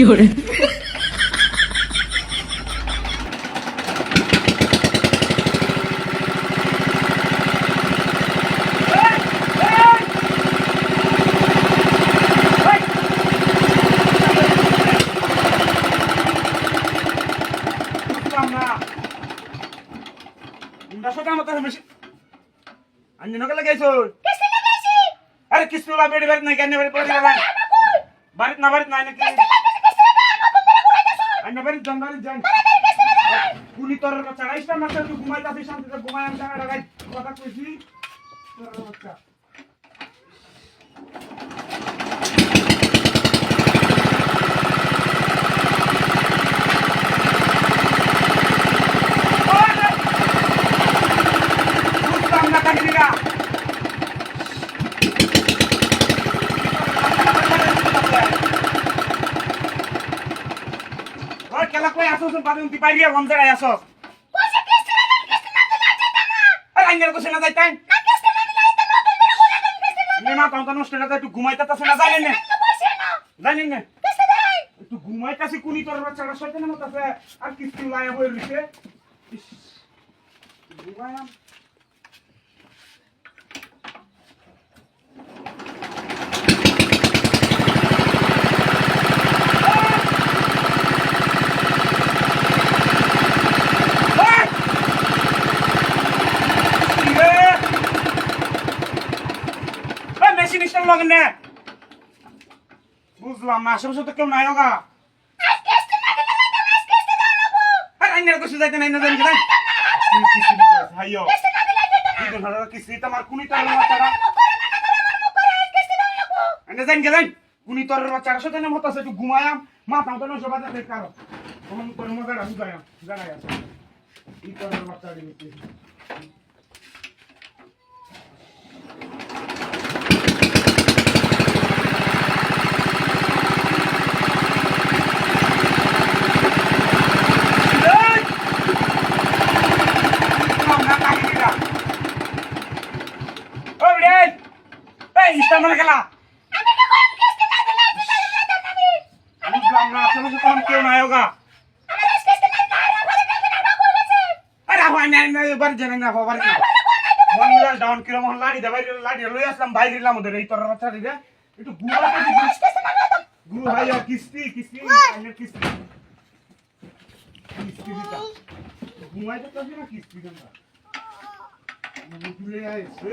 有人 আরে লা বেড়ি বাড়ি নাই কেন বাড়ি পড়ে না বাড়িত নাই নাকি আন্য বাড়ি জঙ্গলে যাই গুলি তোর বাচ্চা না তুই ঘুমাইতাছিস শান্তিতে ঘুমাই আমি টাকা কথা কইছি তোর বাচ্চা বুঝলাম না কাহিনীটা ওই আসছ বাদুন দি পাইরিয়া আই আসছ আরে আইনের কোছে না যাই না নে না তাও নষ্ট না একটু ঘুমাইতাছে না জানেন না। জানেন না। একটু ঘুমাইতাছি কুনি তোর বাচ্চাটা শয়তানের মতো আছে আর কিস্তি লায়া হয়ে রইছে। ঘুমায়াম ওই! ইরে! ওই মেশিন স্টার লগেন নে বুঝলাম না আশেপাশে তো কেউ নাই হোগা আরে আইনের কইছে যাইতে নাই না জানি কি নাই কি কিস্তি দিতে আছে হাইও কি দেন হাজার কিস্তি তো আমার কুনি তোর বাচ্চারা এনে গেলেন কুনি একটু ঘুমায়াম। মাথা তো বাজে দেখ কারও তখন তোর মজাটা বুঝায়াম জানাই আছে ই তোর বাচ্চা দিতে এই! বুঝলাম না কাহিনীটা। ওই রে! ইস্তামাল খেলা। না, কেউ নাই হোগা। আরে আহ্বান নাই, নাই, বাড়ি না, বাড়ি না। মন ডাউন কিরম লাঠি দে, বাইরে লাঠি লই আসলাম, বাইরে ওদের, এই তোর বাচ্চা দিদে। একটু দিবি। ঘুম ভাইয়া, কিস্তি, কিস্তি, আইনের কিস্তি। দিতা। না না। আইছে।